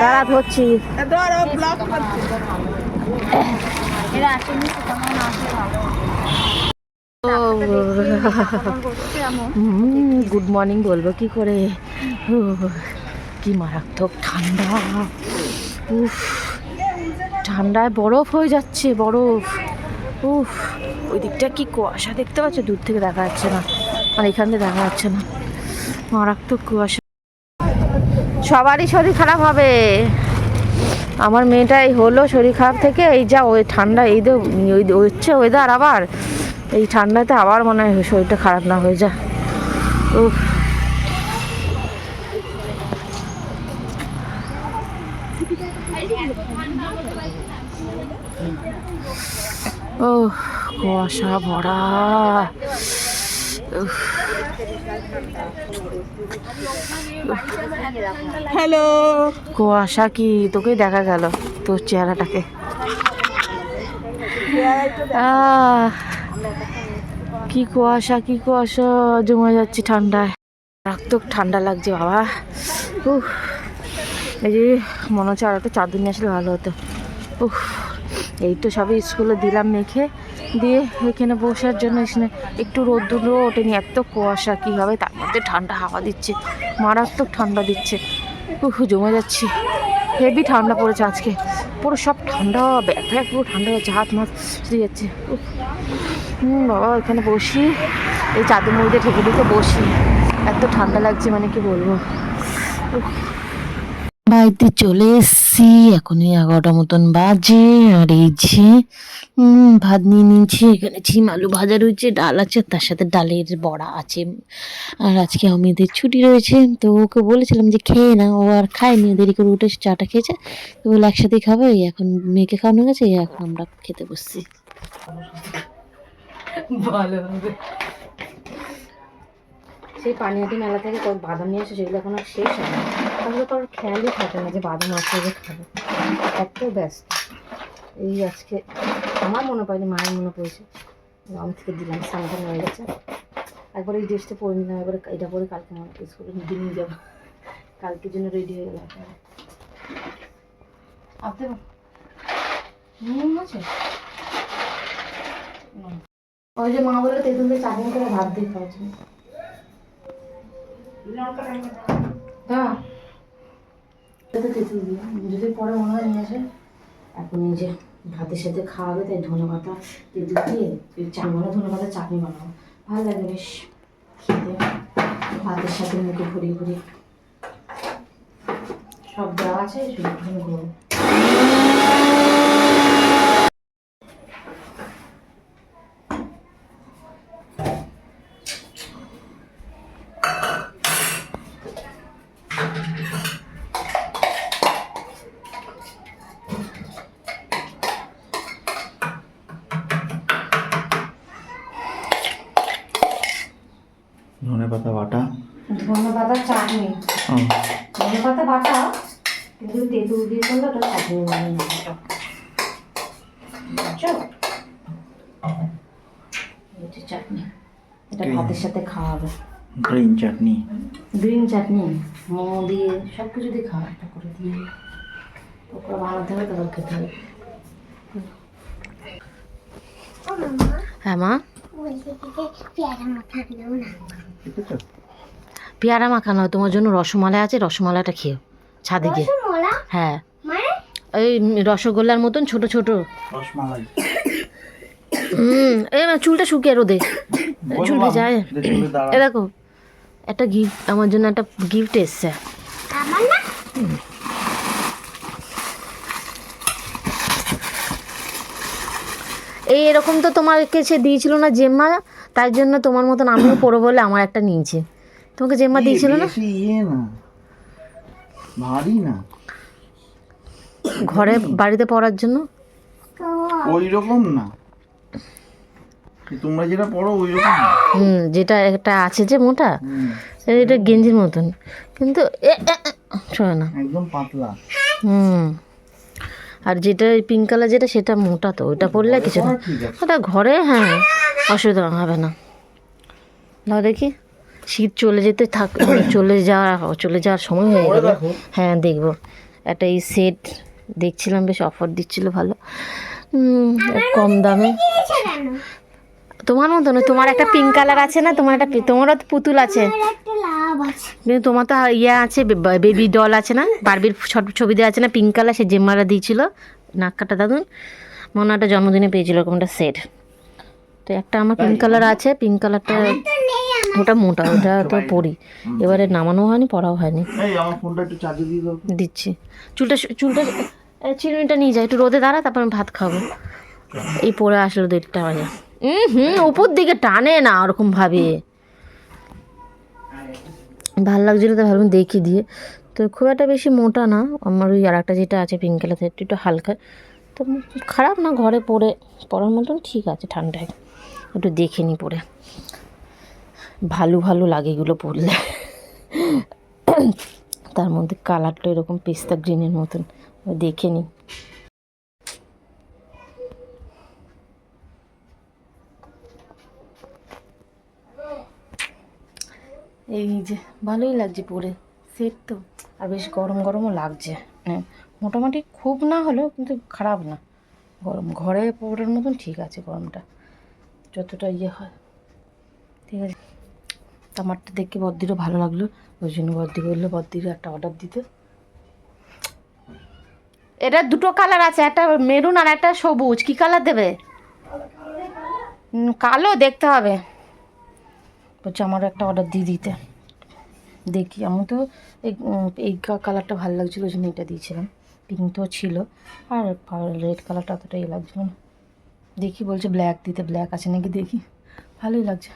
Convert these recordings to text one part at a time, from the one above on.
দাঁড়া ধরছি। Good morning বলব কি করে? কি মারাত্মক ঠান্ডা। উফ ঠান্ডায় বরফ হয়ে যাচ্ছে বরফ। উফ ওই দিকটা কি কুয়াশা দেখতে পাচ্ছ? দূর থেকে দেখা যাচ্ছে না। আর এখান থেকে দেখা যাচ্ছে না। মারাত্মক কুয়াশা। সবারই শরীর খারাপ হবে। আমার মেয়েটাই হলো শরীর খারাপ থেকে, এই যা, ওই ঠান্ডা, এই হচ্ছে ওয়েদার আবার। এই ঠান্ডাতে আবার মনে হয় শরীরটা খারাপ না হয়ে যায় উফ। ও কুয়াশা ভরা। হ্যালো। কুয়াশা কি? তোকেই দেখা গেল, তোর চেহারাটাকে। কি কুয়াশা কি কুয়াশা। জমে যাচ্ছে ঠান্ডায়। মারাত্মক ঠান্ডা লাগছে বাবা। উফ, এই যে মনে হচ্ছে আর একটা চাদর নিয়ে আসলে ভালো হতো। উফ। এই তো সবই স্কুলে দিলাম মেখে, দিয়ে এখানে বসার জন্য এখানে একটু রোদ্দুরও ওঠেনি, এত কুয়াশা, কী হবে? তার মধ্যে ঠান্ডা হাওয়া দিচ্ছে, মারাত্মক ঠান্ডা দিচ্ছে। উফ জমে যাচ্ছে। হেভি ঠান্ডা পড়েছে আজকে। পুরো সব ঠান্ডা ব্যাগ ফ্যাগ পুরো ঠান্ডা হচ্ছে, হাত মাত শুয়ে যাচ্ছে। বাবা, এখানে বসি। এই চাদর মধ্যে ঠেকে ঠেকে বসি। এত ঠান্ডা লাগছে মানে কি বলব। বাড়িতে চলে এসছি। এখনই এগারোটা মতন বাজে, আর এই যে ভাত নিয়ে নিয়েছি। এখানে ছিম আলু ভাজা রয়েছে, ডাল আছে তার সাথে ডালের বড়া আছে। আর আজকে অমিদের ছুটি রয়েছে, তো ওকে বলেছিলাম যে খেয়ে না, ও আর খায়নি দেরি করে উঠে চাটা খেয়েছে। তো বলে একসাথেই খাব এখন মেয়েকে খাওয়ানো গেছে এখন আমরা খেতে বসছি। ভালো হবে। সেই পানিহাটি মেলা থেকে কত বাদাম নিয়ে আসে সেগুলো এখন আর শেষ হয় না। তাহলে আর খেয়ালই থাকে না যে বাদাম আছে যে খাব। এত ব্যস্ত। এই আজকে আমার মনে পড়েনি, মায়ের মনে পড়েছে। আমি থেকে দিলাম সামনে হয়ে গেছে। একবার এই ড্রেসটা পরে নিলাম, একবার এটা পরে কালকে মনে স্কুলে নিয়ে যাব। কালকের জন্য রেডি হয়ে গেলাম আপনি নুন আছে? ওই যে মা বলে তেঁতুল দিয়ে চাটনি করে ভাত দিয়ে জন্য হ্যাঁ যদি পরে মনে হয় নিয়ে আসে। এখন এই যে ভাতের সাথে খাওয়াবে, তাই ধনে পাতা তেঁতুল দিয়ে চাল মানে ধনে পাতা চাটনি বানাবো। ভালো লাগে বেশ। খেতে। ভাতের সাথে মুখে ভরিয়ে ভরিয়ে। সব দেওয়া আছে, শুধু পাতা বাটা। ধনে পাতা চাটনি। ধনে পাতা বাটা কিন্তু তেঁতুল দিয়ে করলে ওটা চাটনি বানিয়ে নেব। বুঝছ? এই চাটনি। এটা ভাতের সাথে খাওয়া হবে। গ্রিন চাটনি। গ্রিন চাটনি। মোমো দিয়ে সব কিছু দিয়ে খাওয়া একটা করে দিয়ে। পকোড়া বানাতে হবে তারপর খেতে হবে। হ্যাঁ মা? পেয়ারা মাখানো হয় তোমার জন্য রসমালাই আছে রসমালাইটা খেও ছাদে গিয়ে। হ্যাঁ। এই রসগোল্লার মতন ছোট ছোট। হুম এই চুলটা শুকিয়ে রোদে। চুল যায়। এ দেখো একটা গিফট আমার জন্য একটা গিফট এসছে। এই এরকম তো তোমার কাছে দিয়েছিল না জেম্মা? তাই জন্য তোমার মতন আমিও পরবো বলে আমার একটা নিয়েছে। তোমাকে জেম্মা দিয়েছিল না? ইয়ে না। ভারী না। ঘরে বাড়িতে পড়ার জন্য? ওই রকম না তোমরা যেটা পড়ো ওই রকম হুম যেটা একটা আছে যে মোটা এটা গেঞ্জির মতন। কিন্তু শোনো না। একদম পাতলা। হুম। আর যেটা পিঙ্ক কালার যেটা সেটা মোটা তো। ওটা পরলে কিছু না। ওটা ঘরে হ্যাঁ। অসুবিধা হবে না। না দেখি। শীত চলে যেতে থাক চলে যাওয়া চলে যাওয়ার সময় হয়ে গেল। হ্যাঁ দেখব। একটা এই সেট দেখছিলাম বেশ অফার দিচ্ছিল ভালো। কম দামে। তোমার মতো নয় তোমার একটা পিঙ্ক কালার আছে না? তোমার একটা তোমারও তো পুতুল আছে। কিন্তু তোমার তো ইয়ে আছে বেবি ডল আছে না? বারবির ছবি দেওয়া আছে না? পিঙ্ক কালার সে জেম্মারা দিয়েছিল। নাক কাটা দাদুন। মনে হয় একটা জন্মদিনে পেয়েছিল এরকম একটা সেট তো একটা আমার পিঙ্ক কালার আছে পিঙ্ক কালারটা ওটা মোটা ওটা তো পরি। এবারে নামানো হয়নি পড়াও হয়নি। এই আমার ফোনটা একটু চার্জে দিয়ে দাও দিচ্ছি। চুলটা চুলটা চিরুনিটা নিয়ে যাই একটু রোদে দাঁড়া তারপর আমি ভাত খাব। এই পরে আসলো দেড়টা বাজে। হুম হুম উপর দিকে টানে না ওরকম ভাবে। ভালো লাগছিল তো ভাবলাম দেখি দিয়ে। তো খুব একটা বেশি মোটা না আমার ওই আর একটা যেটা আছে পিঙ্ক কালার একটু একটু হালকা। তো খারাপ না ঘরে পরে পরার মতন ঠিক আছে ঠান্ডায়। একটু দেখে নি পরে। ভালো ভালো লাগে এগুলো পরলে তার মধ্যে কালারটা এরকম পেস্তা গ্রিনের মতন। দেখে নি। এই যে, ভালোই লাগছে পরে। সেট তো, আর বেশ গরম গরমও লাগছে। মানে মোটামুটি খুব না হলেও কিন্তু খারাপ না। গরম, ঘরে পরার মতন ঠিক আছে গরমটা। যতটা ইয়ে হয়। ঠিক আছে? আমারটা দেখে বদ্দিরও ভালো লাগল। ওই জন্য বদ্দি বলল, বদ্দির একটা অর্ডার দিতে। এটা দুটো কালার আছে, একটা মেরুন আর একটা সবুজ। কি কালার দেবে? কালো দেখতে হবে। বলছে আমার একটা অর্ডার দিয়ে দিতে। দেখি, আমি তো এই কালারটা ভালো লাগছিল, ওই জন্য এটা দিয়েছিলাম। পিঙ্ক তো ছিল। আর রেড কালারটা অতটা ইয়ে লাগছিল না। দেখি বলছে ব্ল্যাক দিতে ব্ল্যাক আছে নাকি দেখি। ভালোই লাগছে।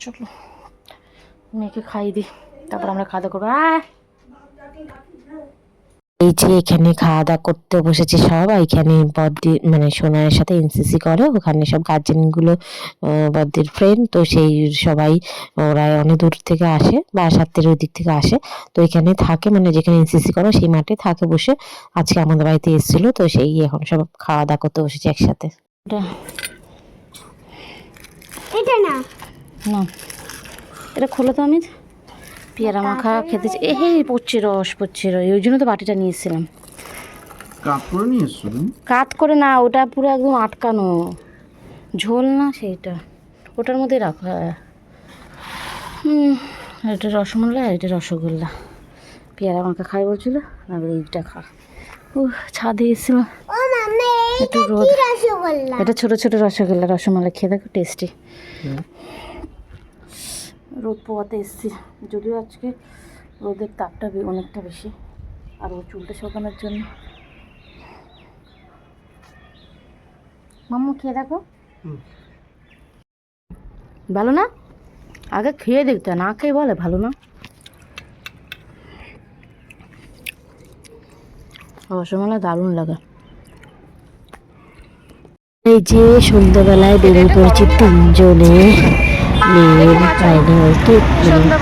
চলো, মেয়েকে খাইয়ে দিই, তারপর আমরা খাওয়া দাওয়া করব। এই যে এখানে খাওয়া দাওয়া করতে বসেছে সব এখানে বদ্দি মানে সোনার সাথে এনসিসি করে ওখানে সব গার্জেনগুলো বদ্দির ফ্রেন্ড তো সেই সবাই ওরা অনেক দূর থেকে আসে বা সাতের ওই দিক থেকে আসে তো এখানে থাকে মানে যেখানে এনসিসি করে সেই মাঠে থাকে বসে আজকে আমাদের বাড়িতে এসেছিল তো সেই এখন সব খাওয়া দাওয়া করতে বসেছে একসাথে। এটা। না না এটা খোলো তো আমি পেয়ারা মাখা খেতে এ হে পড়ছে রস পড়ছে রস। ওই জন্য তো বাটিটা নিয়ে এসেছিলাম করে নিয়ে এসছো কাত করে না ওটা পুরো একদম আটকানো। ঝোল না সেইটা। ওটার মধ্যে রাখো হ্যাঁ। হুম এটা রসমালাই আর এটা রসগোল্লা। পেয়ারা মাখা খাই বলছিল না এইটা খা। ও ছাদে এসেছিল একটু রোদ। এটা ছোট ছোট রসগোল্লা রসমালাই খেয়ে দেখো টেস্টি রোদ পোয়াতে এসছি। যদিও আজকে রোদের তাপটা অনেকটা বেশি আর ও চুলটা শোকানোর জন্য। মাম্মু খেয়ে দেখো। ভালো না? আগে খেয়ে দেখতে না খেয়ে বলে ভালো না। রসমালাই দারুণ লাগে। এই যে সন্ধ্যাবেলায় বেরিয়ে পড়েছি তিনজনে। মেয়ের আইনে হয়তো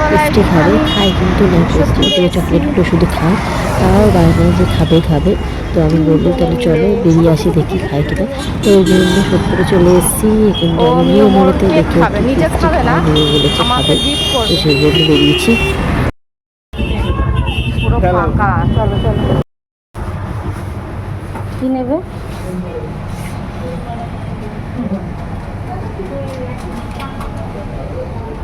পেস্ট্রি খাবে খাই কিন্তু না করে চকলেটগুলো শুধু খায় তাও বাইরে যে খাবে খাবে। তো আমি বলব তাহলে চলো বেরিয়ে আসি দেখি খাই কিনা তো ওই জন্য সব করে চলে এসেছি। কিন্তু আমি নিয়ে মনেতে দেখে নিয়ে বলেছে খাবে। তো সেই জন্য বেরিয়েছি। চলো চলো। কি নেবে?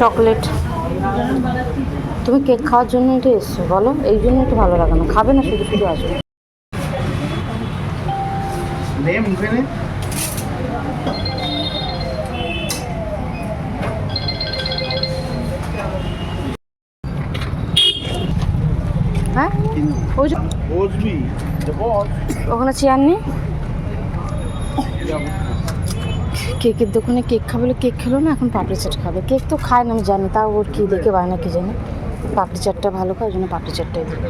চকলেট। তুমি কেক খাওয়ার জন্য তো এসছো, বলো। এই জন্য একটু ভালো লাগে না। খাবে না, শুধু শুধু আসবে। ওখানে চেয়ার নেই? কেকের দোকানে কেক খাবে কেক খেলো না এখন পাপড়ি চাট খাবে। কেক তো খায় না আমি জানি তাও ওর কী দেখে বায় না কি জানি। পাপড়ি চাটটা ভালো খায় ওই জন্য পাপড়ি চাটটাই দেবে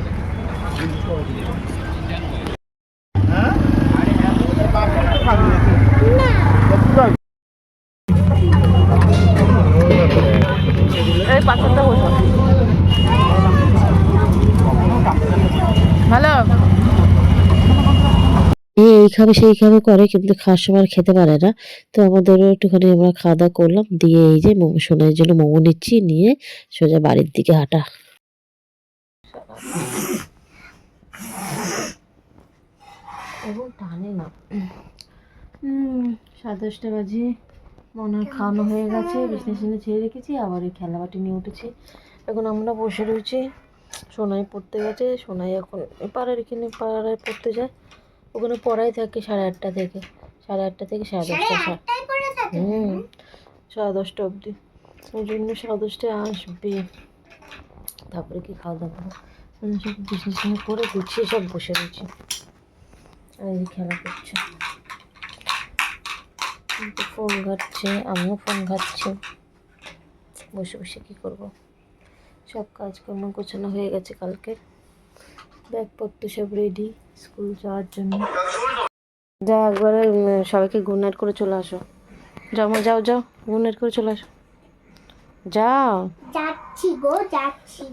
এই পাথরটা বসো ভালো এ এই খাবে সেই খাবে করে, কিন্তু খাওয়ার সময় খেতে পারে না। তো আমাদেরও একটুখানি আমরা খাওয়া দাওয়া করলাম, দিয়ে এই যে মোমো, সোনার জন্য মোমো নিচ্ছি, নিয়ে সোজা বাড়ির দিকে হাঁটা। এবং টানে না। সাড়ে দশটা বাজে। মনে হয় খাওয়ানো হয়ে গেছে, বিছনা সিছনা ছেড়ে রেখেছি, আবার এই খেলাবাটি নিয়ে উঠেছি। এখন আমরা বসে রয়েছি। সোনাই পড়তে গেছে, সোনাই এখন পাড়ার এখানে পাড়ায় পড়তে যায়। ওখানে পড়াই থাকে সাড়ে আটটা থেকে সাড়ে আটটা থেকে সাড়ে দশটা হুম সাড়ে দশটা অবধি। ওই জন্য সাড়ে দশটায় আসবে। তারপরে কি খাওয়া দাওয়া করব? সব বিছনা সিছনা করে গুছিয়ে সব বসে রয়েছি আর এই খেলা করছে। ফোন ঘাটছে আমিও ফোন ঘাটছি। বসে বসে কী করব? সব কাজকর্ম গোছানো হয়ে গেছে কালকে। ব্যাগপত্র সব রেডি স্কুল যাওয়ার জন্য। যা একবারে সবাইকে গুড নাইট করে চলে আসো। যাও মা যাও যাও গুড নাইট করে চলে আসো। যাও। যাচ্ছি গো যাচ্ছি।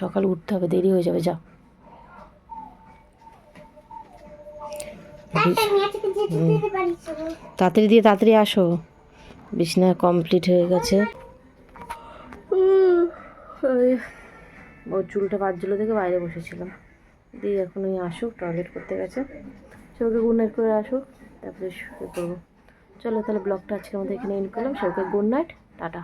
সকালে উঠতে হবে দেরি হয়ে যাবে যাও। তাড়াতাড়ি দিয়ে তাড়াতাড়ি আসো। বিছনা কমপ্লিট হয়ে গেছে। ও চুলটা বাজছিল দেখে বাইরে বসেছিলাম। দিয়ে এখন ওই আসুক, টয়লেট করতে গেছে। সবাইকে গুড নাইট করে আসুক, তারপরে শুয়ে করব চলো তাহলে ব্লগটা আজকে আমাদের এখানে এন্ড করলাম। সবাইকে গুড নাইট টাটা।